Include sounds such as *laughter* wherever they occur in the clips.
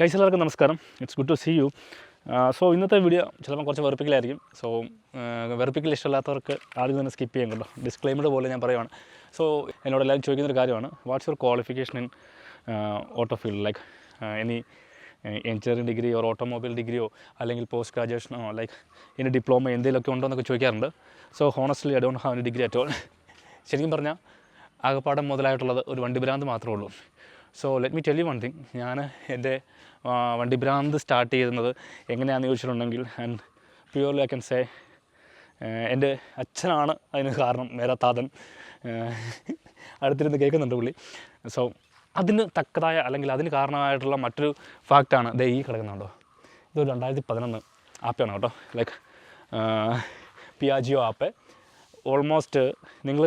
Guys എല്ലാവർക്കും നമസ്കാരം. It's good to see you so ഇന്നത്തെ വീഡിയോ ചിലപ്പോൾ കുറച്ച് വെറുപ്പിക്കലായിരിക്കും. സോ വെറുപ്പിക്കൽ ഇഷ്ടമില്ലാത്തവർക്ക് ആദ്യം തന്നെ സ്കിപ്പ് ചെയ്യാൻ കേട്ടോ. ഡിസ്ക്ലൈമർ പോലെ ഞാൻ പറയുവാണ്. സോ എന്നോട് എല്ലാവരും ചോദിക്കുന്ന ഒരു കാര്യമാണ്. What's your qualification in auto field like any engineering degree or automobile ഡിഗ്രിയോ അല്ലെങ്കിൽ പോസ്റ്റ് ഗ്രാജുവേഷനോ ലൈക്ക് ഇനി ഡിപ്ലോമ എന്തെങ്കിലുമൊക്കെ ഉണ്ടോ എന്നൊക്കെ ചോദിക്കാറുണ്ട്. So honestly I don't have any degree at all ശരിക്കും പറഞ്ഞാൽ ആകപ്പാടം മുതലായിട്ടുള്ളത് ഒരു വണ്ടി ഭ്രാന്ത് മാത്രമേ ഉള്ളൂ. So let me you one thing ഞാൻ എന്റെ വണ്ടി ഭ്രാന്ത് സ്റ്റാർട്ട് ചെയ്യുന്നത് എങ്ങനെയാണെന്ന് ചോദിച്ചിട്ടുണ്ടെങ്കിൽ and purely I can say എന്റെ അച്ഛനാണ് അതിന് കാരണം മേരാ താതൻ അടുത്തിരുന്ന് കേൾക്കുന്നുണ്ട് പുള്ളി. സോ അതിന് തക്കതായ അല്ലെങ്കിൽ അതിന് കാരണമായിട്ടുള്ള മറ്റൊരു ഫാക്റ്റാണ് ദേ ഈ കിടക്കുന്നുണ്ടോ. ഇതൊരു രണ്ടായിരത്തി പതിനൊന്ന് ആപ്പാണ് കേട്ടോ ലൈക്ക് പിയാജിയോ ആപ്പ്. ഓൾമോസ്റ്റ് നിങ്ങൾ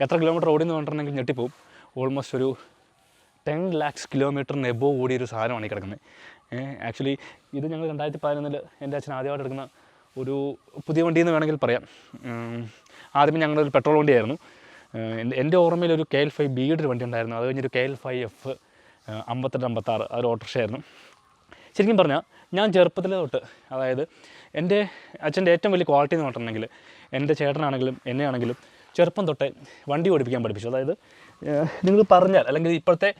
എത്ര കിലോമീറ്റർ ഓടിയെന്ന് പറഞ്ഞിട്ടുണ്ടെങ്കിൽ ഞെട്ടിപ്പോവും. ഓൾമോസ്റ്റ് ഒരു ടെൻ ലാക്സ് കിലോമീറ്ററിന് എബോ ഓടിയൊരു സാധനമാണ് ഈ കിടക്കുന്നത്. ആക്ച്വലി ഇത് ഞങ്ങൾ രണ്ടായിരത്തി പതിനൊന്നിൽ എന്റെ അച്ഛൻ ആദ്യമായിട്ട് എടുക്കുന്ന ഒരു പുതിയ വണ്ടി എന്ന് വേണമെങ്കിൽ പറയാം. ആദ്യമേ ഞങ്ങളൊരു പെട്രോൾ വണ്ടിയായിരുന്നു. എന്റെ ഓർമ്മയിൽ ഒരു കെ എൽ ഫൈവ് ബിയുടെ ഒരു വണ്ടി ഉണ്ടായിരുന്നു. അത് കഴിഞ്ഞൊരു കെ എൽ ഫൈവ് എഫ് അമ്പത്തെട്ട് അമ്പത്താറ് അതൊരു ഓട്ടോറിക്ഷ ആയിരുന്നു ശരിക്കും പറഞ്ഞാൽ ഞാൻ ചെറുപ്പത്തിലെ തൊട്ട് അതായത് എന്റെ അച്ഛന്റെ ഏറ്റവും വലിയ ക്വാളിറ്റി എന്ന് പറഞ്ഞിട്ടുണ്ടെങ്കിൽ എന്റെ ചേട്ടനാണെങ്കിലും എന്നെ ആണെങ്കിലും ചെറുപ്പം തൊട്ടേ വണ്ടി ഓടിപ്പിക്കാൻ പഠിപ്പിച്ചു. അതായത് നിങ്ങൾ പറഞ്ഞാൽ അല്ലെങ്കിൽ ഇപ്പോഴത്തെ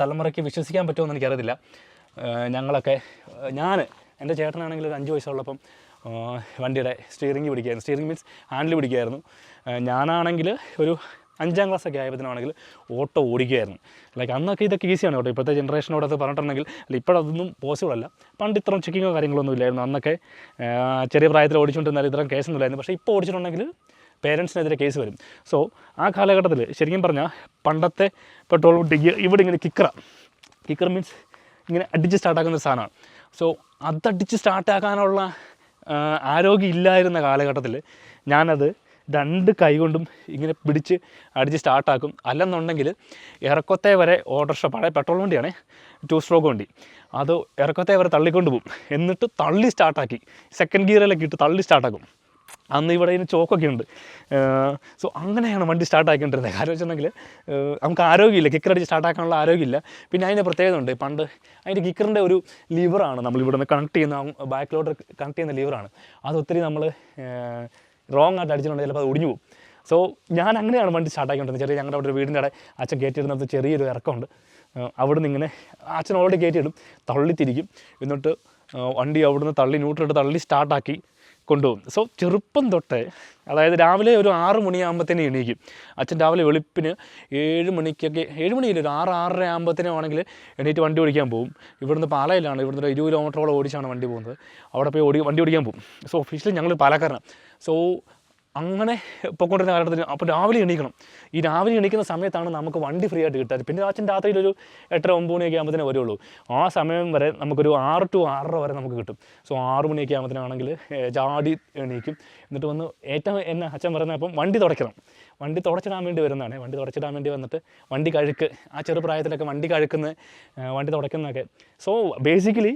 തലമുറയ്ക്ക് വിശ്വസിക്കാൻ പറ്റുമോ എന്ന് എനിക്കറിയത്തില്ല ഞങ്ങളൊക്കെ ഞാൻ എന്റെ ചേട്ടനാണെങ്കിൽ ഒരു അഞ്ച് വയസ്സുള്ളപ്പം വണ്ടിയുടെ സ്റ്റിയറിംഗ് പിടിക്കുകയായിരുന്നു. സ്റ്റിയറിംഗ് മീൻസ് ഹാൻഡിൽ പിടിക്കുകയായിരുന്നു. ഞാനാണെങ്കിൽ ഒരു അഞ്ചാം ക്ലാസ് ഒക്കെ ആയപ്പോഴത്തേനാണെങ്കിൽ ഓട്ടോ ഓടിക്കുകയായിരുന്നു. ലൈക്ക് അന്നൊക്കെ ഇതൊക്കെ ഈസിയാണ് കേട്ടോ. ഇപ്പോഴത്തെ ജനറേഷനോട് അത് പറഞ്ഞിട്ടുണ്ടെങ്കിൽ അല്ല ഇപ്പോഴതൊന്നും പോസിബിൾ അല്ല. പണ്ട് ഇത്രയും ചെക്കിങ്ങോ കാര്യങ്ങളൊന്നും ഇല്ലായിരുന്നു. അന്നൊക്കെ ചെറിയ പ്രായത്തിൽ ഓടിച്ചുകൊണ്ടിരുന്നാൽ ഇത്രയും കേസൊന്നും ഇല്ലായിരുന്നു. പക്ഷേ ഇപ്പോൾ ഓടിച്ചിട്ടുണ്ടെങ്കിൽ പേരൻസിനെതിരെ കേസ് വരും. സോ ആ കാലഘട്ടത്തിൽ ശരിക്കും പറഞ്ഞാൽ പണ്ടത്തെ പെട്രോൾ ഡിഗ് ഇവിടെ ഇങ്ങനെ കിക്കറ കിക്കർ മീൻസ് ഇങ്ങനെ അടിച്ച് സ്റ്റാർട്ടാക്കുന്ന സാധനമാണ്. സോ അതടിച്ച് സ്റ്റാർട്ടാക്കാനുള്ള ആരോഗ്യം ഇല്ലായിരുന്ന കാലഘട്ടത്തിൽ ഞാനത് രണ്ട് കൈകൊണ്ടും ഇങ്ങനെ പിടിച്ച് അടിച്ച് സ്റ്റാർട്ടാക്കും അല്ലെന്നുണ്ടെങ്കിൽ ഇറക്കത്തെ വരെ ഓട്ടോറിക്ഷ പഴയ പെട്രോൾ വണ്ടിയാണേ ടു സ്ട്രോക്ക് വണ്ടി. അത് ഇറക്കത്തെ വരെ തള്ളിക്കൊണ്ട് പോകും എന്നിട്ട് തള്ളി സ്റ്റാർട്ടാക്കി സെക്കൻഡ് ഗിയറിലൊക്കെ ഇട്ട് തള്ളി സ്റ്റാർട്ടാക്കും അന്ന് ഇവിടെ ഇതിന് ചോക്കൊക്കെ ഉണ്ട്. സോ അങ്ങനെയാണ് വണ്ടി സ്റ്റാർട്ട് കാരണം വെച്ചിട്ടുണ്ടെങ്കിൽ നമുക്ക് ആരോഗ്യമില്ല. കിക്കർ അടിച്ച് സ്റ്റാർട്ട് ആക്കാനുള്ള ആരോഗ്യമില്ല. പിന്നെ അതിന്റെ പ്രത്യേകത ഉണ്ട്. പണ്ട് അതിന്റെ കിക്കറിന്റെ ഒരു ലിവറാണ് നമ്മൾ ഇവിടെ നിന്ന് കണക്ട് ചെയ്യുന്ന ബാക്കിലോട്ട് കണക്ട് ചെയ്യുന്ന ലിവറാണ് അത് ഒത്തിരി നമ്മൾ റോങ് ആയിട്ട് അടിച്ചിട്ടുണ്ടെങ്കിൽ ചിലപ്പോൾ അത് ഒടിഞ്ഞു പോകും. സോ ഞാൻ അങ്ങനെയാണ് വണ്ടി സ്റ്റാർട്ട് ആക്കിക്കൊണ്ടിരുന്നത്. ചെറിയ ഞങ്ങളുടെ അവിടെ ഒരു വീടിന്റെ അവിടെ അച്ഛൻ കയറ്റിയിരുന്നത് ചെറിയൊരു ഇറക്കമുണ്ട്. അവിടെ അവിടുന്ന് ഇങ്ങനെ അച്ഛൻ ഓൾറെഡി കയറ്റിയിടും തള്ളിത്തിരിക്കും എന്നിട്ട് വണ്ടി അവിടുന്ന് തള്ളി ന്യൂട്രലിട്ട് തള്ളി സ്റ്റാർട്ടാക്കി കൊണ്ടുപോകും. സോ ചെറുപ്പം തൊട്ടേ അതായത് രാവിലെ ഒരു ആറ് മണിയാകുമ്പോഴത്തേനും എണീക്കും. അച്ഛൻ രാവിലെ വെളുപ്പിന് ഏഴ് മണിക്കൊക്കെ ഏഴ് മണിയില്ല ഒരു ആറ് ആറര ആകുമ്പോഴത്തേനും ആണെങ്കിൽ എണീറ്റ് വണ്ടി ഓടിക്കാൻ പോകും. ഇവിടുന്ന് പാലയിലാണ് ഇവിടുന്ന് ഒരു ഇരുപത് കിലോമീറ്ററോളം ഓടിച്ചാണ് വണ്ടി പോകുന്നത്. അവിടെ പോയി ഓടി വണ്ടി ഓടിക്കാൻ പോകും. സോ ഒഫീഷ്യലി ഞങ്ങൾ പാലക്കാരനാണ്. സോ അങ്ങനെ പൊയ്ക്കൊണ്ടിരുന്ന കാലഘട്ടത്തിൽ അപ്പോൾ രാവിലെ എണീക്കണം. ഈ രാവിലെ എണീക്കുന്ന സമയത്താണ് നമുക്ക് വണ്ടി ഫ്രീ ആയിട്ട് കിട്ടാറ് പിന്നെ അച്ഛൻ രാത്രിയിൽ ഒരു എട്ടര ഒമ്പത് മണിയൊക്കെ ആകുമ്പോഴത്തേനെ വരുള്ളൂ. ആ സമയം വരെ നമുക്കൊരു ആറ് ടു ആറര വരെ നമുക്ക് കിട്ടും. സോ ആറ് മണിയൊക്കെ ആകുമ്പോഴത്തേനാണെങ്കിൽ ചാടി എണീക്കും. എന്നിട്ട് വന്ന് ഏറ്റവും എന്നെ അച്ഛൻ പറയുന്നത് അപ്പം വണ്ടി തുടയ്ക്കണം. വണ്ടി തുടച്ചിടാൻ വേണ്ടി വരുന്നതാണ്. വണ്ടി തുടച്ചിടാൻ വേണ്ടി വന്നിട്ട് വണ്ടി കഴുക്ക്. ആ ചെറുപ്രായത്തിലൊക്കെ വണ്ടി കഴുക്കുന്ന വണ്ടി തുടയ്ക്കുന്നതൊക്കെ. സോ ബേസിക്കലി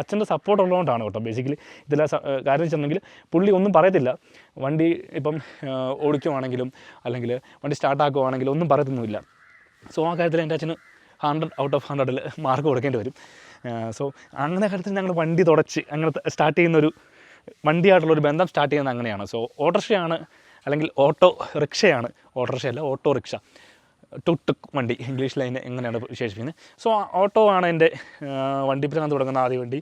അച്ഛന്റെ സപ്പോർട്ട് ഉള്ളതുകൊണ്ടാണ് കേട്ടോ. ബേസിക്കലി ഇതിലെ കാര്യം വെച്ചിട്ടുണ്ടെങ്കിൽ പുള്ളി ഒന്നും പറയത്തില്ല. വണ്ടി ഇപ്പം ഓടിക്കുവാണെങ്കിലും അല്ലെങ്കിൽ വണ്ടി സ്റ്റാർട്ടാക്കുവാണെങ്കിലും ഒന്നും പറയത്തൊന്നുമില്ല. സോ ആ കാര്യത്തിൽ എന്റെ അച്ഛന് ഹൺഡ്രഡ് ഔട്ട് ഓഫ് ഹൺഡ്രഡിൽ മാർക്ക് കൊടുക്കേണ്ടി വരും. സോ അങ്ങനെ കാര്യത്തിൽ ഞങ്ങൾ വണ്ടി തുടച്ച് അങ്ങനെ സ്റ്റാർട്ട് ചെയ്യുന്നൊരു വണ്ടിയായിട്ടുള്ള ഒരു ബന്ധം സ്റ്റാർട്ട് ചെയ്യുന്നത് അങ്ങനെയാണ്. സോ ഓട്ടോറിക്ഷയാണ് അല്ലെങ്കിൽ ഓട്ടോ റിക്ഷയാണ്. ഓട്ടോറിക്ഷയല്ല ഓട്ടോ റിക്ഷ. ടുക് ടുക് വണ്ടി ഇംഗ്ലീഷിൽ അതിനെ എങ്ങനെയാണ് വിശേഷിപ്പിക്കുന്നത്. സോ ഓട്ടോ ആണ് എന്റെ വണ്ടി ഭ്രാന്ത് തുടങ്ങുന്ന ആദ്യ വണ്ടി.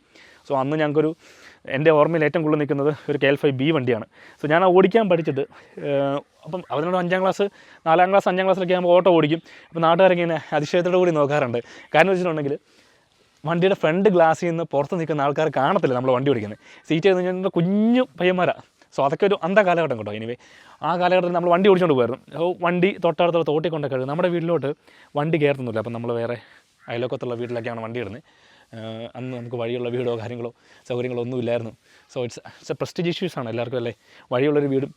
സോ അന്ന് ഞങ്ങൾക്കൊരു എന്റെ ഓർമ്മയിൽ ഏറ്റവും കൂടുതൽ നിൽക്കുന്നത് ഒരു കെ എൽ ഫൈവ് ബി വണ്ടിയാണ്. സോ ഞാൻ ഓടിക്കാൻ പഠിച്ചത് അപ്പം അതിനോട് അഞ്ചാം ക്ലാസ് നാലാം ക്ലാസ് അഞ്ചാം ക്ലാസ്സിലൊക്കെ ആകുമ്പോൾ ഓട്ടോ ഓടിക്കും. അപ്പോൾ നാട്ടുകാരൊക്കെ ഇങ്ങനെ അതിശയത്തോടു കൂടി നോക്കാറുണ്ട്. കാരണം വെച്ചിട്ടുണ്ടെങ്കിൽ വണ്ടിയുടെ ഫ്രണ്ട് ഗ്ലാസ്സിൽ നിന്ന് പുറത്ത് നിൽക്കുന്ന ആൾക്കാർ കാണത്തില്ല നമ്മൾ വണ്ടി ഓടിക്കുന്നത്. സീറ്റ് എന്ന് കഴിഞ്ഞാൽ കുഞ്ഞു പയ്യന്മാരാണ് സോ അതൊക്കെ ഒരു അന്ത കാലഘട്ടം കേട്ടോ. എനിവേ ആ കാലഘട്ടത്തിൽ നമ്മൾ വണ്ടി ഓടിച്ചുകൊണ്ട് പോയിരുന്നു വണ്ടി തൊട്ടടുത്തുള്ള തോട്ടി കൊണ്ടൊക്കെ ഇടും നമ്മുടെ വീട്ടിലോട്ട് വണ്ടി കയറുന്നില്ല അപ്പം നമ്മൾ വേറെ അയലോക്കത്തുള്ള വീട്ടിലൊക്കെയാണ് വണ്ടി ഇടുന്നത്. അന്ന് നമുക്ക് വഴിയുള്ള വീടോ കാര്യങ്ങളോ സൗകര്യങ്ങളോ ഒന്നും ഇല്ലായിരുന്നു. So it's it's a prestige issues ആണ് എല്ലാവർക്കും അല്ലേ? വഴിയുള്ളൊരു വീടും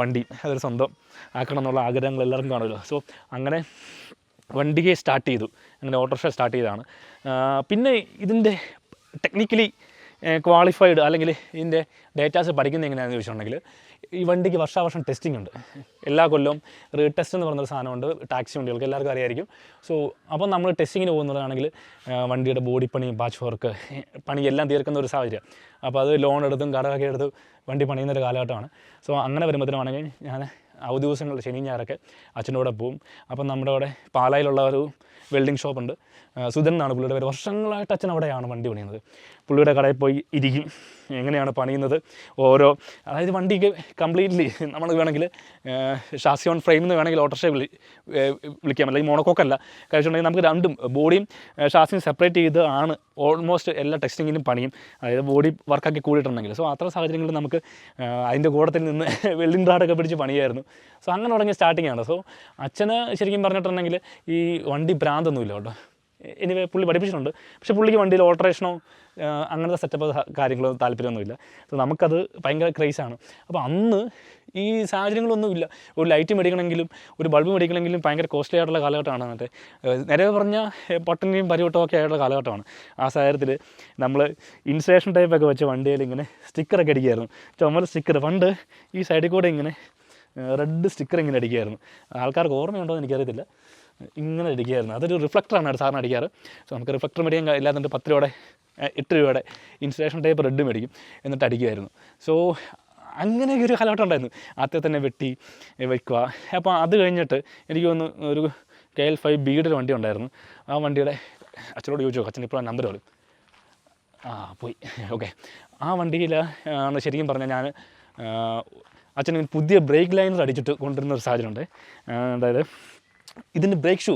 വണ്ടിയും അതൊരു സ്വന്തം ആക്കണം എന്നുള്ള ആഗ്രഹങ്ങൾ എല്ലാവർക്കും കാണുമല്ലോ. സോ അങ്ങനെ വണ്ടിയെ സ്റ്റാർട്ട് ചെയ്തു. അങ്ങനെ ഓട്ടോറിക്ഷ സ്റ്റാർട്ട് ചെയ്തതാണ്. പിന്നെ ഇതിന്റെ ടെക്നിക്കലി ക്വാളിഫൈഡ് അല്ലെങ്കിൽ ഇതിന്റെ ഡേറ്റാസ് പഠിക്കുന്നത് എങ്ങനെയാണെന്ന് ചോദിച്ചിട്ടുണ്ടെങ്കിൽ ഈ വണ്ടിക്ക് വർഷാവർഷം ടെസ്റ്റിംഗ് ഉണ്ട്. എല്ലാ കൊല്ലവും റീടെസ്റ്റ് എന്ന് പറഞ്ഞൊരു സാധനമുണ്ട് ടാക്സി വണ്ടികൾക്ക് എല്ലാവർക്കും അറിയായിരിക്കും. സോ അപ്പോൾ നമ്മൾ ടെസ്റ്റിങ്ങിന് പോകുന്നതാണെങ്കിൽ വണ്ടിയുടെ ബോഡി പണി ബാച്ച് വർക്ക് പണി എല്ലാം തീർക്കുന്ന ഒരു സാഹചര്യം. അപ്പോൾ അത് ലോൺ എടുത്തും കടമൊക്കെ എടുത്ത് വണ്ടി പണിയുന്ന ഒരു കാലഘട്ടമാണ്. സോ അങ്ങനെ വരുമ്പോഴത്തേനാണെങ്കിൽ ഞാൻ അവധി ദിവസങ്ങളിൽ ശനി ഞായറൊക്കെ അച്ഛന്റെ കൂടെ പോവും അപ്പം നമ്മുടെ അവിടെ പാലായിലുള്ള ഒരു വെൽഡിംഗ് ഷോപ്പുണ്ട്. സുധൻ എന്നാണ് പുള്ളിയുടെ പേര്. വർഷങ്ങളായിട്ട് അച്ഛൻ അവിടെയാണ് വണ്ടി പണിയുന്നത്. പുള്ളിയുടെ കടയിൽ പോയി ഇരിക്കും. എങ്ങനെയാണ് പണിയുന്നത്? ഓരോ അതായത് വണ്ടിക്ക് കംപ്ലീറ്റ്ലി നമ്മൾ വേണമെങ്കിൽ ഷാസിയോൺ ഫ്രെയിം എന്ന് വേണമെങ്കിൽ ഓട്ടോറിക്ഷ വിളി വിളിക്കാം. അല്ലെങ്കിൽ മോണോക്കോക്കല്ല കഴിച്ചിട്ടുണ്ടെങ്കിൽ നമുക്ക് രണ്ടും ബോഡിയും ഷാസിയും സെപ്പറേറ്റ് ചെയ്ത് ആണ് ഓൾമോസ്റ്റ് എല്ലാ ടെസ്റ്റിങ്ങിലും പണിയും. അതായത് ബോഡി വർക്കാക്കി കൂടിയിട്ടുണ്ടെങ്കിൽ. സോ അത്ര സാഹചര്യങ്ങളിൽ നമുക്ക് അതിന്റെ കൂടത്തിൽ നിന്ന് *laughs* വെൽഡിംഗ് റാഡൊക്കെ പിടിച്ച് പണിയായിരുന്നു. സോ അങ്ങനെ തുടങ്ങിയ സ്റ്റാർട്ടിംഗ് ആണ് സോ അച്ഛന് ശരിക്കും പറഞ്ഞിട്ടുണ്ടെങ്കിൽ ഈ വണ്ടി ഭ്രാന്തൊന്നുമില്ല കേട്ടോ. ഇനി പുള്ളി പഠിപ്പിച്ചിട്ടുണ്ട്. പക്ഷേ പുള്ളിക്ക് വണ്ടിയിൽ ഓൾട്ടറേഷനോ അങ്ങനത്തെ സെറ്റപ്പ് കാര്യങ്ങളോ താല്പര്യമൊന്നുമില്ല. സോ നമുക്കത് ഭയങ്കര ക്രൈസാണ് അപ്പോൾ അന്ന് ഈ സാഹചര്യങ്ങളൊന്നുമില്ല. ഒരു ലൈറ്റ് മേടിക്കണമെങ്കിലും ഒരു ബൾബ് മേടിക്കണമെങ്കിലും ഭയങ്കര കോസ്റ്റ്ലി ആയിട്ടുള്ള കാലഘട്ടമാണ് എന്നിട്ട് നേരെ പറഞ്ഞ പട്ടണിയും പരിവട്ടവും ഒക്കെ ആയിട്ടുള്ള കാലഘട്ടമാണ്. ആ സാഹചര്യത്തിൽ നമ്മൾ ഇൻസുലേഷൻ ടൈപ്പൊക്കെ വെച്ച് വണ്ടിയിൽ ഇങ്ങനെ സ്റ്റിക്കറൊക്കെ അടിക്കുമായിരുന്നു ചുമല സ്റ്റിക്കർ പണ്ട് ഈ സൈഡിൽ കൂടെ ഇങ്ങനെ റെഡ് സ്റ്റിക്കർ ഇങ്ങനെ അടിക്കുമായിരുന്നു ആൾക്കാർക്ക് ഓർമ്മയുണ്ടോ എന്ന് എനിക്കറിയത്തില്ല. ഇങ്ങനെ അടിക്കുകയായിരുന്നു അതൊരു റിഫ്ലക്ടറാണ് സാറിന് അടിക്കാറ്. സോ നമുക്ക് റിഫ്ലക്ടർ മേടിക്കാൻ ഇല്ലാത്തതുകൊണ്ട് പത്ത് രൂപയുടെ എട്ട് രൂപയുടെ ഇൻസ്റ്റലേഷൻ ടൈപ്പ് റെഡ് മേടിക്കും. എന്നിട്ട് അടിക്കുമായിരുന്നു സോ അങ്ങനെയൊക്കെ ഒരു കാലഘട്ടം ഉണ്ടായിരുന്നു. ആദ്യത്തെ തന്നെ വെട്ടി വയ്ക്കുക അപ്പോൾ അത് കഴിഞ്ഞിട്ട് എനിക്ക് ഒന്ന് ഒരു കെ എൽ ഫൈവ് ബിയുടെ വണ്ടി ഉണ്ടായിരുന്നു. ആ വണ്ടിയുടെ അച്ഛനോട് ചോദിച്ചു അച്ഛൻ ഇപ്പോൾ നമ്പർ പറയും ആ പോയി. ഓക്കെ ആ വണ്ടിയിൽ ആണ് ശരിക്കും പറഞ്ഞാൽ ഞാൻ അച്ഛൻ പുതിയ ബ്രേക്ക് ലൈനർ അടിച്ചിട്ട് കൊണ്ടുവരുന്ന ഒരു സാഹചര്യമുണ്ട്. അതായത് ഇതിന്റെ ബ്രേക്ക് ഷൂ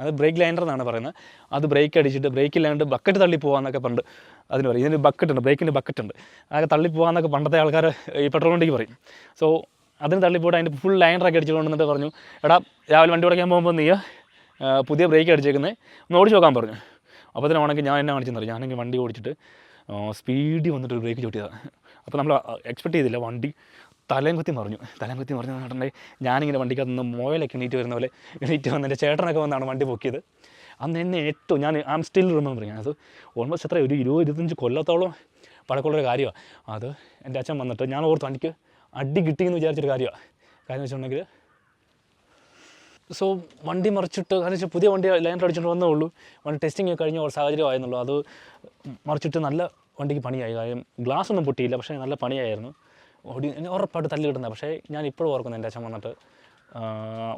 അത് ബ്രേക്ക് ലൈൻഡർ എന്നാണ് പറയുന്നത്. അത് ബ്രേക്ക് അടിച്ചിട്ട് ബ്രേക്ക് ഇല്ലാണ്ട് ബക്കറ്റ് തള്ളി പോകാമെന്നൊക്കെ പണ്ട് അതിന് പറയും. ഇതിന് ബക്കറ്റ് ഉണ്ട് ബ്രേക്കിന്റെ ബക്കറ്റ് ഉണ്ട്. അതൊക്കെ തള്ളി പോകാമെന്നൊക്കെ പണ്ടത്തെ ആൾക്കാർ ഈ പെട്രോൾ വണ്ടിക്ക് പറയും. സോ അതിന് തള്ളിപ്പോയിട്ട് അതിന്റെ ഫുൾ ലൈനറൊക്കെ അടിച്ചിട്ട് കൊണ്ടുവന്നിട്ട് പറഞ്ഞു എടാ രാവിലെ വണ്ടി ഉടക്കാൻ പോകുമ്പോൾ നീ പുതിയ ബ്രേക്ക് അടിച്ചേക്കുന്നത് ഒന്ന് ഓടിച്ച് നോക്കാൻ പറഞ്ഞു. അപ്പോൾ തന്നെ ഉണക്കി ഞാൻ എന്നെ കാണിച്ചെന്ന് പറയും ഞാനെങ്കിൽ വണ്ടി ഓടിച്ചിട്ട് സ്പീഡിൽ വന്നിട്ട് ബ്രേക്ക് ചോട്ടിയതാണ് അപ്പോൾ നമ്മൾ എക്സ്പെക്ട് ചെയ്തില്ല വണ്ടി തലയും കുത്തി മറിഞ്ഞു. തലയും കുത്തി മറിഞ്ഞു പറഞ്ഞിട്ടുണ്ടെങ്കിൽ ഞാനിങ്ങനെ വണ്ടിക്കകത്ത് നിന്ന് മോയിലൊക്കെ എണീറ്റ് വരുന്ന പോലെ എണീറ്റ് വന്ന് എന്റെ ചേട്ടനൊക്കെ വന്നാണ് വണ്ടി പൊക്കിയത്. അന്ന് എന്നെ ഏറ്റവും ഞാൻ ആം സ്റ്റിൽ റിമെമ്പർ ഞാൻ അത് ഓൾമോസ്റ്റ് എത്ര ഒരു ഇരുപത് ഇരുപത്തഞ്ച് കൊല്ലത്തോളം പഴക്കമുള്ളൊരു കാര്യമാണ് അത് എന്റെ അച്ഛൻ വന്നിട്ട് ഞാൻ ഓർത്ത് വണ്ടിക്ക് അടി കിട്ടിയെന്ന് വിചാരിച്ചൊരു കാര്യമാണ് കാര്യം വെച്ചിട്ടുണ്ടെങ്കിൽ സോ വണ്ടി മറിച്ചിട്ട് കാരണം വെച്ചാൽ പുതിയ വണ്ടി ലൈൻ അടിച്ചിട്ട് വന്നേ ഉള്ളൂ. വണ്ടി ടെസ്റ്റിംഗ് കഴിഞ്ഞ ഒരു സാഹചര്യമായിരുന്നുള്ളൂ അത് മറിച്ചിട്ട് നല്ല വണ്ടിക്ക് പണിയായി. കാര്യം ഗ്ലാസ് ഒന്നും പൊട്ടിയില്ല പക്ഷേ നല്ല പണിയായിരുന്നു. ഓടി ഉറപ്പായിട്ട് തല്ലി കിട്ടുന്നത് പക്ഷേ ഞാൻ ഇപ്പോഴും ഓർക്കുന്നു എന്റെ അച്ഛൻ വന്നിട്ട്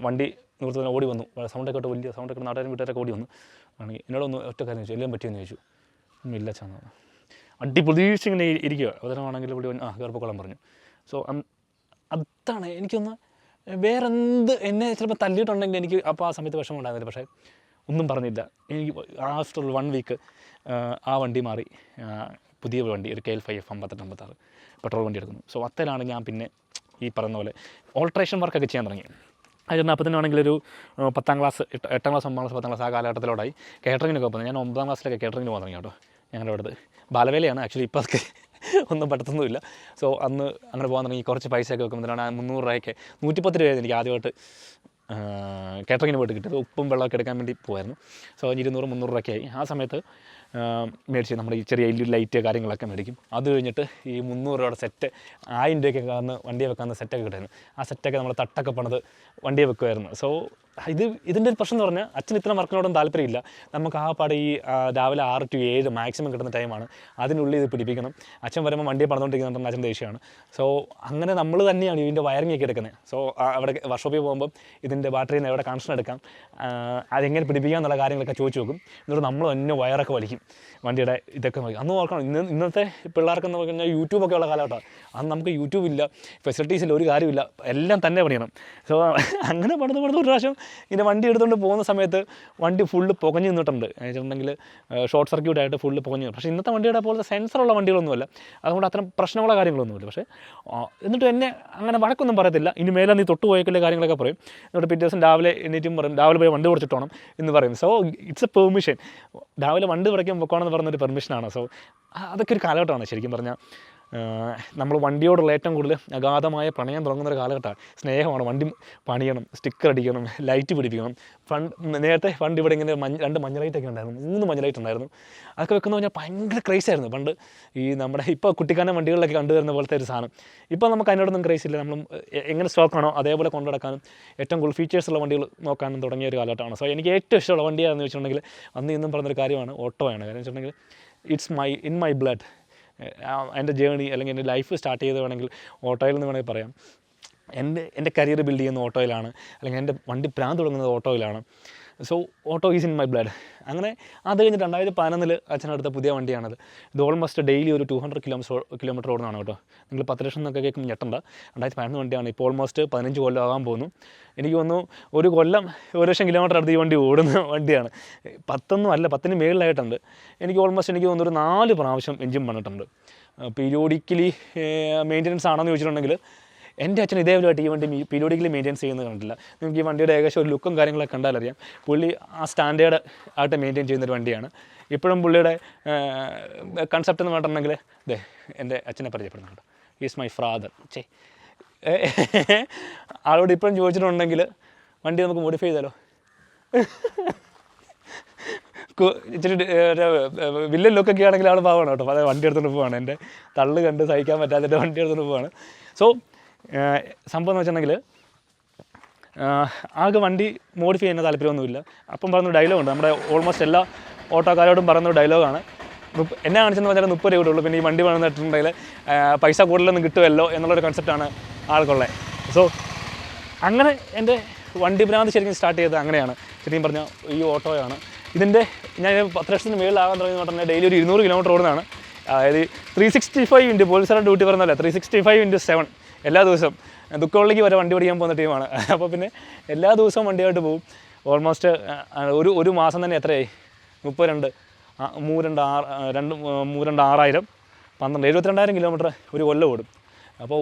വണ്ടി നിവൃത്തി ഓടി വന്നു. സൗണ്ടൊക്കെ ഇട്ട് വലിയ സൗണ്ടൊക്കെ നാട്ടുകാരും വീട്ടുകാരൊക്കെ ഓടി വന്നു. ആണെങ്കിൽ എന്നോടൊന്ന് ഒറ്റ കാര്യം ചോദിച്ചു. എല്ലാം പറ്റിയെന്ന് ചോദിച്ചു. ഒന്നും ഇല്ല അച്ഛൻ എന്ന് പറഞ്ഞു. അടി പ്രതീക്ഷിച്ച് ഇങ്ങനെ ഇരിക്കുക അവതരമാണെങ്കിൽ ഇവിടെ ആ ഗർഭക്കുളം പറഞ്ഞു. സോ അതാണ് എനിക്കൊന്ന് വേറെ എന്ത് എന്നെ ചിലപ്പോൾ തല്ലിയിട്ടുണ്ടെങ്കിൽ എനിക്ക് അപ്പോൾ ആ സമയത്ത് വിഷമം ഉണ്ടായിരുന്നില്ല പക്ഷേ ഒന്നും പറഞ്ഞില്ല. എനിക്ക് ആഫ്റ്റർ വൺ വീക്ക് ആ വണ്ടി മാറി. പുതിയ വണ്ടി ഒരു കെ എൽ ഫൈവ് എഫ് അമ്പത്തെട്ട് അമ്പത്താറ് പെട്രോൾ വണ്ടി എടുക്കുന്നു. സോ അത്തരമാണ് ഞാൻ പിന്നെ ഈ പറയുന്ന പോലെ ഓൾട്രേഷൻ വർക്കൊക്കെ ചെയ്യാൻ തുടങ്ങി. അതിന് അപ്പം തന്നെ ആണെങ്കിൽ ഒരു പത്താം ക്ലാസ് എട്ടാം ക്ലാസ് ഒമ്പതാം ക്ലാസ് പത്താം ക്ലാസ് ആ കാലഘട്ടത്തിലോടായി. കേറ്ററിങ്ങിനൊക്കെ പോകുന്നത് ഞാൻ ഒമ്പതാം ക്ലാസ്സിലൊക്കെ കേറ്ററിങ്ങിന് പോകാൻ തുടങ്ങി കേട്ടോ. ഞങ്ങളുടെ അടുത്ത് ബാലവേലയാണ്. ആക്ച്വലി ഇപ്പോൾ അതൊക്കെ ഒന്നും പറ്റത്തൊന്നുമില്ല. സോ അന്ന് അങ്ങനെ പോകാൻ തുടങ്ങി. കുറച്ച് പൈസയൊക്കെ വെക്കുമ്പോഴാണ് മുന്നൂറ് രൂപയൊക്കെ നൂറ്റിപ്പത്ത് രൂപയായിരുന്നു എനിക്ക് ആദ്യമായിട്ട് കേറ്ററിങ്ങിന് പോയിട്ട് കിട്ടിയത് ഉപ്പും വെള്ളമൊക്കെ എടുക്കാൻ വേണ്ടി പോയായിരുന്നു സോ ഇരുന്നൂറ് മുന്നൂറ് രൂപയൊക്കെ ആയി. ആ സമയത്ത് മേടിച്ച് നമ്മുടെ ഈ ചെറിയ എല്ലു ലൈറ്റ് കാര്യങ്ങളൊക്കെ മേടിക്കും. അത് കഴിഞ്ഞിട്ട് ഈ മുന്നൂറ് രൂപയുടെ സെറ്റ് ആയിരം രൂപയ്ക്ക് കാന്ന് വണ്ടിയെ വെക്കാവുന്ന സെറ്റൊക്കെ കിട്ടുമായിരുന്നു. ആ സെറ്റൊക്കെ നമ്മൾ തട്ടൊക്കെ പണിത് വണ്ടിയെ വെക്കുമായിരുന്നു. സോ ഇത് ഇതിന്റെ ഒരു പ്രശ്നം എന്ന് പറഞ്ഞാൽ അച്ഛൻ ഇത്ര വർക്കിനോടും താല്പര്യമില്ല. നമുക്ക് ആ പാടെ ഈ രാവിലെ ആറ് ടു ഏഴ് മാക്സിമം കിട്ടുന്ന ടൈമാണ് അതിനുള്ളിൽ ഇത് പിടിപ്പിക്കണം. അച്ഛൻ വരുമ്പോൾ വണ്ടിയെ പണിതുകൊണ്ടിരിക്കുന്നുണ്ടെങ്കിൽ അച്ഛൻ ദേഷ്യമാണ്. സോ അങ്ങനെ നമ്മൾ തന്നെയാണ് ഇതിന്റെ വയറിംഗ് ഒക്കെ എടുക്കുന്നത് സോ അവിടെ വർഷോപ്പിൽ പോകുമ്പോൾ ഇതിന്റെ ബാറ്ററിയിൽ നിന്ന് എവിടെ കണക്ഷൻ എടുക്കാം അതെങ്ങനെ പിടിപ്പിക്കാം എന്നുള്ള കാര്യങ്ങളൊക്കെ ചോദിച്ചു നോക്കും. എന്നിട്ട് നമ്മൾ തന്നെ വയറൊക്കെ വലിക്കും. വണ്ടിയുടെ ഇതൊക്കെ വലിക്കും. അന്ന് ഓർക്കണം ഇന്ന് ഇന്നത്തെ പിള്ളേർക്കെന്ന് പറഞ്ഞാൽ യൂട്യൂബൊക്കെ ഉള്ള കാലഘട്ടമാണ് അന്ന് നമുക്ക് യൂട്യൂബ് ഇല്ല ഫെസിലിറ്റീസ് ഇല്ല ഒരു കാര്യമില്ല എല്ലാം തന്നെ പണിയണം. സോ അങ്ങനെ പണിത് പണിത് ഒരു പ്രാവശ്യം ഇങ്ങനെ വണ്ടി എടുത്തുകൊണ്ട് പോകുന്ന സമയത്ത് വണ്ടി ഫുള്ള് പുകഞ്ഞു നിന്നിട്ടുണ്ട്. വെച്ചിട്ടുണ്ടെങ്കിൽ ഷോർട്ട് സർക്യൂട്ട് ആയിട്ട് ഫുള്ള് പുകഞ്ഞു. പക്ഷേ ഇന്നത്തെ വണ്ടിയുടെ പോലത്തെ സെൻസറുള്ള വണ്ടികളൊന്നുമല്ല. അതുകൊണ്ട് അത്തരം പ്രശ്നമുള്ള കാര്യങ്ങളൊന്നുമില്ല. പക്ഷേ എന്നിട്ട് എന്നെ അങ്ങനെ വഴക്കൊന്നും പറയത്തില്ല. ഇനി മേലെ നീ തൊട്ട് പോയേക്കുള്ള കാര്യങ്ങളൊക്കെ പറയും. എന്നിട്ട് പിറ്റേ ദിവസം രാവിലെ എന്നിട്ടും പറയും രാവിലെ പോയി വണ്ടി ഓടിച്ചിട്ട് എന്ന് പറയും. സോ ഇറ്റ്സ് എ പെർമിഷൻ രാവിലെ വണ്ടി പിടിക്കാൻ പൊക്കോണമെന്ന് പറഞ്ഞൊരു പെർമിഷനാണ് സോ അതൊക്കെ ഒരു കാലഘട്ടമാണ് ശരിക്കും പറഞ്ഞാൽ. നമ്മൾ വണ്ടിയോടുള്ള ഏറ്റവും കൂടുതൽ അഗാധമായ പ്രണയം തുടങ്ങുന്ന ഒരു കാലഘട്ടമാണ്. സ്നേഹമാണ് വണ്ടി പണിയണം സ്റ്റിക്കർ അടിക്കണം ലൈറ്റ് പിടിപ്പിക്കണം. ഫണ്ട് നേരത്തെ ഫണ്ട് ഇവിടെ ഇങ്ങനെ മഞ്ഞ രണ്ട് മഞ്ഞ ലൈറ്റൊക്കെ ഉണ്ടായിരുന്നു മൂന്ന് മഞ്ഞ ലൈറ്റ് ഉണ്ടായിരുന്നു. അതൊക്കെ വെക്കുന്ന പറഞ്ഞാൽ ഭയങ്കര ക്രേസ് ആയിരുന്നു. പണ്ട് ഈ നമ്മുടെ ഇപ്പോൾ കുട്ടിക്കാനം വണ്ടികളിലൊക്കെ കണ്ടുവരുന്ന പോലത്തെ ഒരു സാധനം. ഇപ്പോൾ നമുക്ക് അതിനോടൊന്നും ക്രേസ് ഇല്ല. നമ്മൾ എങ്ങനെ സ്റ്റോക്ക് ആണോ അതേപോലെ കൊണ്ടു നടക്കാനും ഏറ്റവും കൂടുതൽ ഫീച്ചേഴ്സ് ഉള്ള വണ്ടികൾ നോക്കാനും തുടങ്ങിയ ഒരു കാലഘട്ടമാണ്. സോ എനിക്ക് ഏറ്റവും ഇഷ്ടമുള്ള വണ്ടിയാണെന്ന് വെച്ചിട്ടുണ്ടെങ്കിൽ അന്ന് ഇന്നും പറഞ്ഞൊരു കാര്യമാണ് ഓട്ടോയാണ് കാരണം വെച്ചിട്ടുണ്ടെങ്കിൽ it's my in my blood എന്റെ ജേണി അല്ലെങ്കിൽ എന്റെ ലൈഫ് സ്റ്റാർട്ട് ചെയ്ത് വേണമെങ്കിൽ ഓട്ടോയിൽ നിന്ന് വേണമെങ്കിൽ പറയാം. എന്റെ എന്റെ കരിയർ ബിൽഡ് ചെയ്യുന്ന ഓട്ടോയിലാണ് അല്ലെങ്കിൽ എന്റെ വണ്ടി പ്രാന്ത് തുടങ്ങുന്നത് ഓട്ടോയിലാണ് so auto is in my blood അങ്ങനെ അത് കഴിഞ്ഞ് രണ്ടായിരത്തി പതിനൊന്നിൽ അച്ഛനെടുത്ത പുതിയ വണ്ടിയാണത്. ഇത് ഓൾമോസ്റ്റ് ഡെയിലി ഒരു ടു ഹൺഡ്രഡ് കിലോമീറ്റർ കിലോമീറ്റർ ഓടുന്നതാണ് കേട്ടോ. നിങ്ങൾ പത്ത് ലക്ഷം എന്നൊക്കെ കേൾക്കും ഞെട്ടണ്ട. രണ്ടായിരത്തി പതിനൊന്ന് വണ്ടിയാണ്. ഇപ്പോൾ ഓൾമോസ്റ്റ് പതിനഞ്ച് കൊല്ലം ആകാൻ പോകുന്നു. എനിക്ക് തോന്നുന്നു ഒരു കൊല്ലം ഒരു ലക്ഷം കിലോമീറ്റർ അടുത്ത് ഈ വണ്ടി ഓടുന്ന വണ്ടിയാണ്. പത്തൊന്നും അല്ല പത്തിന് മേളിലായിട്ടുണ്ട്. എനിക്ക് ഓൾമോസ്റ്റ് എനിക്ക് തോന്നുന്നു ഒരു നാല് പ്രാവശ്യം എഞ്ചിൻ പണിട്ടുണ്ട് പീരിയോഡിക്കലി മെയിന്റനൻസ് ആണെന്ന് ചോദിച്ചിട്ടുണ്ടെങ്കിൽ എന്റെ അച്ഛൻ ഇതേപോലെയായിട്ട് ഈ വണ്ടി പീരിയോഡിക്കലി മെയിന്റെയിൻ ചെയ്യുന്നത് കണ്ടില്ല നിങ്ങൾക്ക് ഈ വണ്ടിയുടെ ഏകദേശം ഒരു ലുക്കും കാര്യങ്ങളൊക്കെ കണ്ടാലറിയാം പുള്ളി ആ സ്റ്റാൻഡേർഡ് ആയിട്ട് മെയിന്റെയിൻ ചെയ്യുന്നൊരു വണ്ടിയാണ്. ഇപ്പോഴും പുള്ളിയുടെ കൺസെപ്റ്റ് എന്ന് പറഞ്ഞിട്ടുണ്ടെങ്കിൽ ദേ എന്റെ അച്ഛനെ പരിചയപ്പെടുന്നുണ്ട് ഈസ് മൈ ഫാദർ ചേ ആളോട് ഇപ്പോഴും ചോദിച്ചിട്ടുണ്ടെങ്കിൽ വണ്ടി നമുക്ക് മോഡിഫൈ ചെയ്താലോ? ഇച്ചിരി വില്ലൻ ലുക്കൊക്കെ ആണെങ്കിൽ ആൾ പാവാണ് കേട്ടോ. അതായത് വണ്ടി എടുത്തുകൊണ്ട് പോവാണ്. എന്റെ തള്ളു കണ്ട് സഹിക്കാൻ പറ്റാതെ വണ്ടി എടുത്തുകൊണ്ട് പോവാണ്. സോ സംഭവം എന്ന് വെച്ചിട്ടുണ്ടെങ്കിൽ ആകെ വണ്ടി മോഡിഫൈ ചെയ്യുന്ന താല്പര്യമൊന്നുമില്ല. അപ്പം പറഞ്ഞ ഡയലോഗുണ്ട് നമ്മുടെ ഓൾമോസ്റ്റ് എല്ലാ ഓട്ടോക്കാരോടും പറയുന്ന ഡയലോഗാണ് എന്നെ കാണിച്ചെന്ന് പറഞ്ഞാൽ മുപ്പത് രൂപ ഉള്ളൂ. പിന്നെ ഈ വണ്ടി വേണമെന്നിട്ടുണ്ടെങ്കിൽ പൈസ കൂടുതലൊന്നും കിട്ടുമല്ലോ എന്നുള്ളൊരു കൺസെപ്റ്റാണ് ആൾക്കുള്ളത് സോ അങ്ങനെ എന്റെ വണ്ടി ഭ്രാന്ത് ശരിക്കും സ്റ്റാർട്ട് ചെയ്തത് അങ്ങനെയാണ്. ശരിക്കും പറഞ്ഞാൽ ഈ ഓട്ടോയാണ്. ഇതിന്റെ ഞാൻ പത്ത് ലക്ഷത്തിന് മേളിലാകാൻ തുടങ്ങി പറഞ്ഞാൽ ഡെയിലി ഒരു ഇരുന്നൂറ് കിലോമീറ്റർ ഓടുന്നതാണ്. അതായത് ത്രീ സിക്സ്റ്റി ഫൈവ് ഇന്റു പോലീസുകാരുടെ ഡ്യൂട്ടി പറഞ്ഞല്ലേ three sixty five into seven എല്ലാ ദിവസവും. ദുഃഖമുള്ളിലേക്ക് വരെ വണ്ടി ഓടിക്കാൻ പോകുന്ന ടീമാണ്. അപ്പോൾ പിന്നെ എല്ലാ ദിവസവും വണ്ടിയായിട്ട് പോകും. ഓൾമോസ്റ്റ് ഒരു ഒരു മാസം തന്നെ എത്രയായി? മുപ്പത് രണ്ട് മൂരണ്ട് ആറ് രണ്ട് മൂരണ്ട് ആറായിരം പന്ത്രണ്ട് എഴുപത്തിരണ്ടായിരം കിലോമീറ്റർ ഒരു കൊല്ലം ഓടും. അപ്പോൾ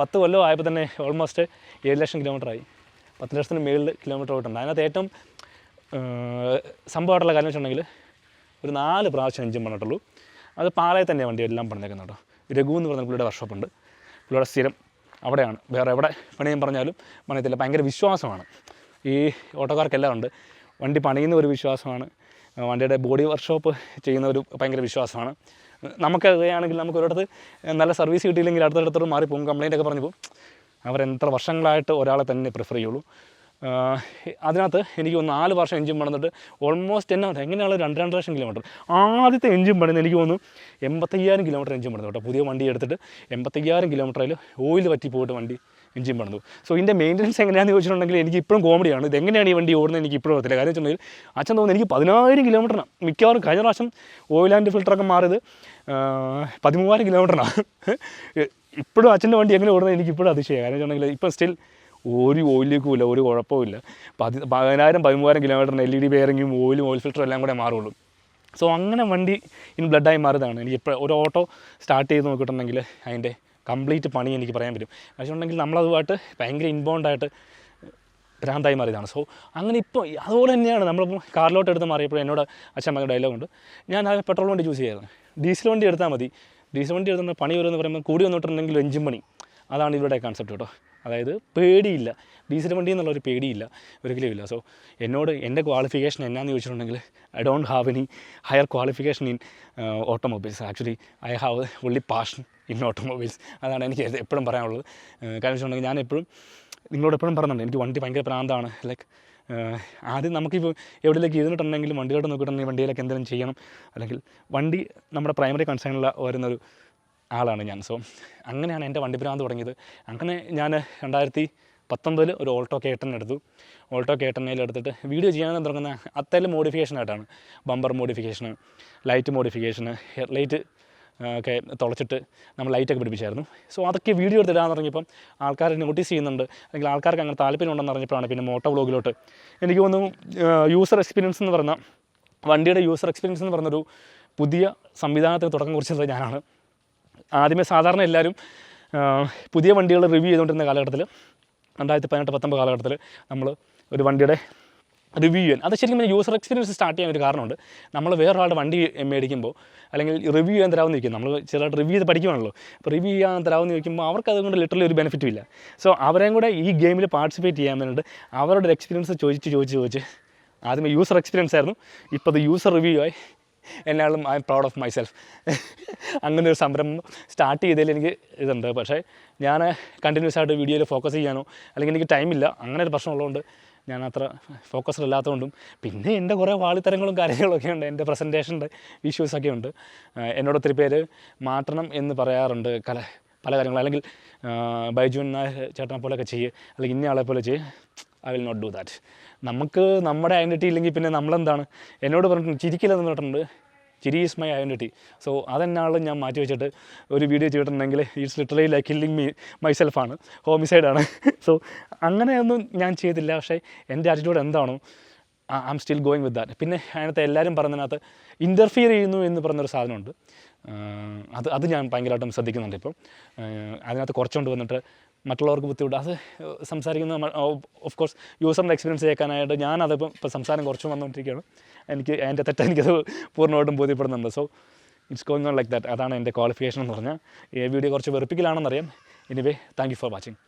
പത്ത് കൊല്ലം ആയപ്പോൾ തന്നെ ഓൾമോസ്റ്റ് ഏഴ് ലക്ഷം കിലോമീറ്റർ ആയി. പത്ത് ലക്ഷത്തിന് മേളിൽ കിലോമീറ്റർ ഓട്ടുണ്ട് അതിനകത്ത് ഏറ്റവും സംഭവമായിട്ടുള്ള കാര്യം വെച്ചിട്ടുണ്ടെങ്കിൽ ഒരു നാല് പ്രാവശ്യം എഞ്ചിൻ പണിട്ടുള്ളൂ അത് പാളയിൽ തന്നെ വണ്ടി എല്ലാം പണിതേക്കുന്നത് കേട്ടോ. രഘു എന്ന് പറഞ്ഞ പുള്ളിയുടെ വർഷോപ്പുണ്ട് പുള്ളിയുടെ സ്ഥിരം അവിടെയാണ്. വേറെ എവിടെ പണിയും പറഞ്ഞാലും പണിയത്തില്ല. ഭയങ്കര വിശ്വാസമാണ്. ഈ ഓട്ടോക്കാർക്കെല്ലാം ഉണ്ട്. വണ്ടി പണിയുന്ന ഒരു വിശ്വാസമാണ്. വണ്ടിയുടെ ബോഡി വർക്ക്ഷോപ്പ് ചെയ്യുന്ന ഒരു ഭയങ്കര വിശ്വാസമാണ്. നമുക്ക് അതെയാണെങ്കിൽ നമുക്ക് ഒരിടത്ത് നല്ല സർവീസ് കിട്ടിയില്ലെങ്കിൽ അടുത്തടുത്തോട്ട് മാറിപ്പോകും. കംപ്ലയിന്റ് ഒക്കെ പറഞ്ഞു പോകും. അവർ എത്ര വർഷങ്ങളായിട്ട് ഒരാളെ തന്നെ പ്രിഫർ ചെയ്യുള്ളൂ. അതിനകത്ത് എനിക്ക് ഒന്ന് നാല് വർഷം എഞ്ചിൻ പണിതിട്ട് ഓൾമോസ്റ്റ് എന്നാ എങ്ങനെയാണ് രണ്ട് രണ്ട് ലക്ഷം കിലോമീറ്റർ ആദ്യത്തെ എഞ്ചിൻ പണിന്ന് എനിക്ക് തോന്നുന്നു എൺപത്തയ്യായിരം കിലോമീറ്റർ എഞ്ചിൻ പണിതു കേട്ടോ. പുതിയ വണ്ടി എടുത്തിട്ട് എൺപത്തയ്യായിരം കിലോമീറ്ററിൽ ഓയിൽ പറ്റി പോയിട്ട് വണ്ടി എഞ്ചിൻ പണിതു. സോ ഇതിന്റെ മെയിന്റനൻസ് എങ്ങനെയാണെന്ന് ചോദിച്ചിട്ടുണ്ടെങ്കിൽ എനിക്ക് ഇപ്പോഴും കോമഡിയാണ് ഇത് എങ്ങനെയാണ് ഈ വണ്ടി ഓടുന്നത് എനിക്ക് ഇപ്പോഴും അറിയത്തില്ല. കാര്യം വെച്ചിട്ടുണ്ടെങ്കിൽ അച്ഛൻ തോന്നുന്നു എനിക്ക് പതിനായിരം കിലോമീറ്ററാണ് മിക്കവാറും കഴിഞ്ഞ പ്രാവശ്യം ഓയിൽ ആൻഡ് ഫിൽറ്ററൊക്കെ മാറിയത് പതിമൂവായിരം കിലോമീറ്ററാണ് ഇപ്പോഴും അച്ഛന്റെ വണ്ടി എങ്ങനെ ഓടുന്നത് എനിക്ക് ഇപ്പോഴും അതിശയം കാരണം വെച്ചിട്ടുണ്ടെങ്കിൽ ഇപ്പം സ്റ്റിൽ ഒരു ഓയിലേക്കും ഇല്ല ഒരു കുഴപ്പമില്ല പതി പതിനായിരം പതിമൂവായിരം കിലോമീറ്ററിന് എൽ ഇ ഡി ബെയറിങ്ങും ഓയിലും ഓയിൽ ഫിൽറ്ററും എല്ലാം കൂടെ മാറുള്ളൂ. സോ അങ്ങനെ വണ്ടി ഇൻ ബ്ലഡായി മാറിയതാണ് എനിക്ക് ഇപ്പോൾ ഒരു ഓട്ടോ സ്റ്റാർട്ട് ചെയ്ത് നോക്കിയിട്ടുണ്ടെങ്കിൽ അതിന്റെ കംപ്ലീറ്റ് പണി എനിക്ക് പറയാൻ പറ്റും. പക്ഷേ നമ്മളതുമായിട്ട് ഭയങ്കര ഇൻബോണ്ടായിട്ട് ഭ്രാന്തായി മാറിയതാണ്. സോ അങ്ങനെ ഇപ്പോൾ അതുപോലെ തന്നെയാണ് നമ്മളിപ്പോൾ കാറിലോട്ട് എടുത്ത് മാറിയപ്പോൾ എന്നോട് അച്ഛൻ പറഞ്ഞ ഡയലോഗുണ്ട് ഞാൻ ആ പെട്രോൾ വണ്ടി ചൂസ് ചെയ്യായിരുന്നു. ഡീസൽ വണ്ടി എടുത്താൽ മതി. ഡീസൽ വണ്ടി എടുത്തുകൊണ്ട് പണി വരുമെന്ന് പറയുമ്പോൾ കൂടി വന്നിട്ടുണ്ടെങ്കിൽ എഞ്ചിൻ പണി. അതാണ് ഇവരുടെ കൺസെപ്റ്റ് കേട്ടോ. അതായത് പേടിയില്ല. ഡീസൽ വണ്ടി എന്നുള്ളൊരു പേടിയില്ല. ഒരിക്കലും ഇല്ല. സോ എന്നോട് എന്റെ ക്വാളിഫിക്കേഷൻ എന്നാന്ന് ചോദിച്ചിട്ടുണ്ടെങ്കിൽ I don't have any higher qualification in automobiles actually I have only passion in automobiles അതാണ് എനിക്ക് എപ്പോഴും പറയാനുള്ളത്. കാരണം വെച്ചിട്ടുണ്ടെങ്കിൽ ഞാൻ എപ്പോഴും നിങ്ങളോട് എപ്പോഴും പറയുന്നുണ്ട് എനിക്ക് വണ്ടി ഭയങ്കര പ്രാന്താണ്. ലൈക്ക് ആദ്യം നമുക്കിപ്പോൾ എവിടെയൊക്കെ ഇരുന്നിട്ടുണ്ടെങ്കിലും വണ്ടിയിലോട്ട് നോക്കിയിട്ടുണ്ടെങ്കിൽ വണ്ടിയിലൊക്കെ എന്തെങ്കിലും ചെയ്യണം. അല്ലെങ്കിൽ വണ്ടി നമ്മുടെ പ്രൈമറി കൺസേണിൽ വരുന്നൊരു ആളാണ് ഞാൻ. സോ അങ്ങനെയാണ് എന്റെ വണ്ടി ഭ്രാന്ത് തുടങ്ങിയത്. അങ്ങനെ ഞാൻ രണ്ടായിരത്തി പത്തൊമ്പതിൽ ഒരു ഓൾട്ടോ കേട്ടൻ എടുത്തു. ഓൾട്ടോ കേട്ടനയിൽ എടുത്തിട്ട് വീഡിയോ ചെയ്യാൻ തുടങ്ങുന്ന അത്തേലും മോഡിഫിക്കേഷനായിട്ടാണ് ബമ്പർ മോഡിഫിക്കേഷന് ലൈറ്റ് മോഡിഫിക്കേഷന് ലൈറ്റ് ഒക്കെ തുളച്ചിട്ട് നമ്മൾ ലൈറ്റൊക്കെ പിടിപ്പിച്ചായിരുന്നു. സോ അതൊക്കെ വീഡിയോ എടുത്തിടാൻ തുടങ്ങിയപ്പം ആൾക്കാർ നോട്ടീസ് ചെയ്യുന്നുണ്ട്. അല്ലെങ്കിൽ ആൾക്കാർക്ക് അങ്ങനെ താല്പര്യം ഉണ്ടെന്ന് അറിഞ്ഞപ്പോഴാണ് പിന്നെ മോട്ടോ വ്ലോഗിലോട്ട്. എനിക്ക് തോന്നുന്നു യൂസർ എക്സ്പീരിയൻസ് എന്ന് പറഞ്ഞ വണ്ടിയുടെ യൂസർ എക്സ്പീരിയൻസ് എന്ന് പറഞ്ഞൊരു പുതിയ സംവിധാനത്തിന് തുടക്കം കുറിച്ചത് ഞാനാണ്. ആദ്യമേ സാധാരണ എല്ലാവരും പുതിയ വണ്ടികൾ റിവ്യൂ ചെയ്തുകൊണ്ടിരുന്ന കാലഘട്ടത്തിൽ രണ്ടായിരത്തി പതിനെട്ട് പത്തൊമ്പത് കാലഘട്ടത്തിൽ നമ്മൾ ഒരു വണ്ടിയുടെ റിവ്യൂ ചെയ്യാൻ അത് ശരിക്കും യൂസർ എക്സ്പീരിയൻസ് സ്റ്റാർട്ട് ചെയ്യാൻ ഒരു കാരണമുണ്ട്. നമ്മൾ വേറൊരാളുടെ വണ്ടി മേടിക്കുമ്പോൾ അല്ലെങ്കിൽ റിവ്യൂ ചെയ്യാൻ തരാമെന്ന് ചോദിക്കും നമ്മൾ ചെറുതായിട്ട് റിവ്യൂ ചെയ്ത് പഠിക്കുവാണല്ലോ. അപ്പോൾ റിവ്യൂ ചെയ്യാൻ തരാമെന്ന് ചോദിക്കുമ്പോൾ അവർക്ക് അതുകൊണ്ട് ലിറ്ററലി ഒരു ബെനിഫിറ്റും ഇല്ല. സോ അവരെയും കൂടെ ഈ ഗെയിമിൽ പാർട്ടിസിപ്പേറ്റ് ചെയ്യാൻ വേണ്ടിയിട്ട് അവരുടെ എക്സ്പീരിയൻസ് ചോദിച്ച് ചോദിച്ച് ചോദിച്ച് ആദ്യമേ യൂസർ എക്സ്പീരിയൻസ് ആയിരുന്നു. ഇപ്പോൾ അത് യൂസർ റിവ്യൂ ആയി. എന്നാലും I M proud of myself. അങ്ങനെ ഒരു സംരംഭം സ്റ്റാർട്ട് ചെയ്തതിൽ എനിക്ക് ഇതുണ്ട്. പക്ഷേ ഞാൻ കണ്ടിന്യൂസ് ആയിട്ട് വീഡിയോയിൽ ഫോക്കസ് ചെയ്യാനോ അല്ലെങ്കിൽ എനിക്ക് ടൈമില്ല അങ്ങനെ ഒരു പ്രശ്നമുള്ളതുകൊണ്ട് ഞാൻ അത്ര ഫോക്കസ്ഡ് അല്ലാത്തതുകൊണ്ടും പിന്നെ എന്റെ കുറേ വാളിത്തരങ്ങളും കാര്യങ്ങളൊക്കെ ഉണ്ട് എന്റെ പ്രസന്റേഷന്റെ ഇഷ്യൂസൊക്കെ ഉണ്ട്. എന്നോട് ഒത്തിരി പേര് മാറ്റണം എന്ന് പറയാറുണ്ട് കല പല കാര്യങ്ങളും അല്ലെങ്കിൽ ബൈജുൻ നായർ ചേട്ടനെ പോലെയൊക്കെ ചെയ്യുക അല്ലെങ്കിൽ ഇന്ന ആളെ പോലെ ചെയ്യ്. I will not do that നമുക്ക് നമ്മുടെ ഐഡന്റിറ്റി ഇല്ലെങ്കിൽ പിന്നെ നമ്മളെന്താണ്? എന്നോട് പറഞ്ഞിട്ടുണ്ട് ചിരിക്കില്ലെന്ന് പറഞ്ഞിട്ടുണ്ട്. ചിരി ഈസ് മൈ ഐഡന്റിറ്റി സോ അതെന്നാളും ഞാൻ മാറ്റി വെച്ചിട്ട് ഒരു വീഡിയോ ചെയ്തിട്ടുണ്ടെങ്കിൽ it's literally like killing me മൈസെൽഫാണ് ഹോമിസൈഡാണ് സോ അങ്ങനെയൊന്നും ഞാൻ ചെയ്തില്ല. പക്ഷേ എന്റെ ആറ്റിറ്റ്യൂഡ് എന്താണോ I am still going with that പിന്നെ അതിനകത്ത് എല്ലാവരും പറഞ്ഞതിനകത്ത് ഇന്റർഫിയർ ചെയ്യുന്നു എന്ന് പറഞ്ഞൊരു സാധനമുണ്ട്. അത് അത് ഞാൻ ഭയങ്കരമായിട്ടും ശ്രദ്ധിക്കുന്നുണ്ട് ഇപ്പം. അതിനകത്ത് കുറച്ചുകൊണ്ട് വന്നിട്ട് മറ്റുള്ളവർക്ക് ബുദ്ധിമുട്ട്. അത് സംസാരിക്കുന്ന ഓഫ് കോഴ്സ് യൂസറിന്റെ എക്സ്പീരിയൻസ് കേൾക്കാനായിട്ട് ഞാനതിപ്പം ഇപ്പം സംസാരം കുറച്ച് വന്നുകൊണ്ടിരിക്കുകയാണ്. എനിക്ക് എന്റെ തെറ്റ് എനിക്കത് പൂർണമായിട്ടും ബോധ്യപ്പെടുന്നുണ്ട്. So it's going on like that അതാണ് എന്റെ ക്വാളിഫിക്കേഷൻ എന്ന് പറഞ്ഞാൽ ഈ വീഡിയോ കുറച്ച് വെറുപ്പിക്കലാണെന്നറിയാം. Anyway thank you for watching